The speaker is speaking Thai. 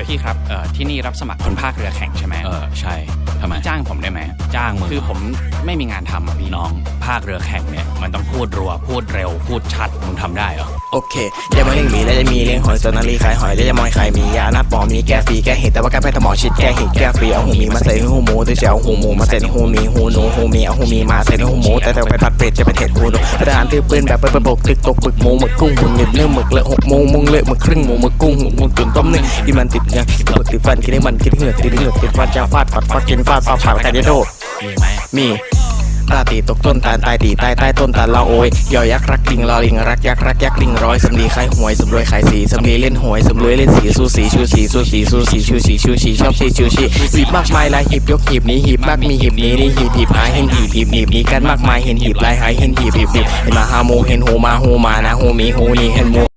ยพี่ครับเอ่อที่นี่รับสมัครคนภาคเรือแข่งใช่ไหมเออใช่ทำไม จ้างผมได้ไหมจ้างมึงคือผมไม่มีงานทำอะพี่น้อง ภาคเรือแข่งเนี่ย มันต้องพูดรัว พูดเร็ว พูดชัดมึงทำได้เหรอโอเคเดี๋ยวมาเลี้ยงหมีแล้วจะมีเลี้ยงหอยส่วนนาลีขายหอยแล้วจะมอยขายหมียาหน้าปอมีแก้ฟรีแก้เห็ดแต่ว่าแก้แพ้สมองชิดแก้เห็ดแก้ฟรีเอาหูหมีมาใส่ในหูหมูตัวเจ้าหูหมูมาใส่ในหูหมีหูหนูหูหมีเอาหูหมีมาใส่ในหูหมูแต่แต่ไปผัดเป็ดจะไปเห็ดหูหนูทหารถือปืนแบบเปิดปกตึกตกปึกหมูหมึกกุ้งหมึกหนึบเนื้อหมึกเลอะหกโมงมุงเลอะหมึกครึ่งหมูหมึกกุ้งหมึกตุ๋นต้มนึ่งที่มันติดยังติดหมึกติดฟันกินให้มันกินเหงือกติดเหงือกติดฟันจะฟาดฟัดฟัดกินฟาดฟาดผ่ากันยโดมีไหมมีปลาตีตกต้นตาลตายตีใต้ใต้ต้นตาลละโอยยอยักษ์รักลิงรอลิงรักยักษ์รักยักษ์ลิงร้อยสำลีขายหวยสำรวยขายสีสำลีเล่นหวยสำรวยเล่นสีสู้สีชูสีสู้สีสู้สีชูสีชูสีชอบสีชูชีหีบมากมายลายหีบยกหีบนี้หีบมากมีหีบนี้นี่หีบหีบหายเห็นหีบหีบหีบนี้กันมากมายเห็นหีบลายหายเห็นหีบหีบหีบเห็นมาหาหมูเห็นหูมาหูมานะหูมีหูนี่เห็นหมู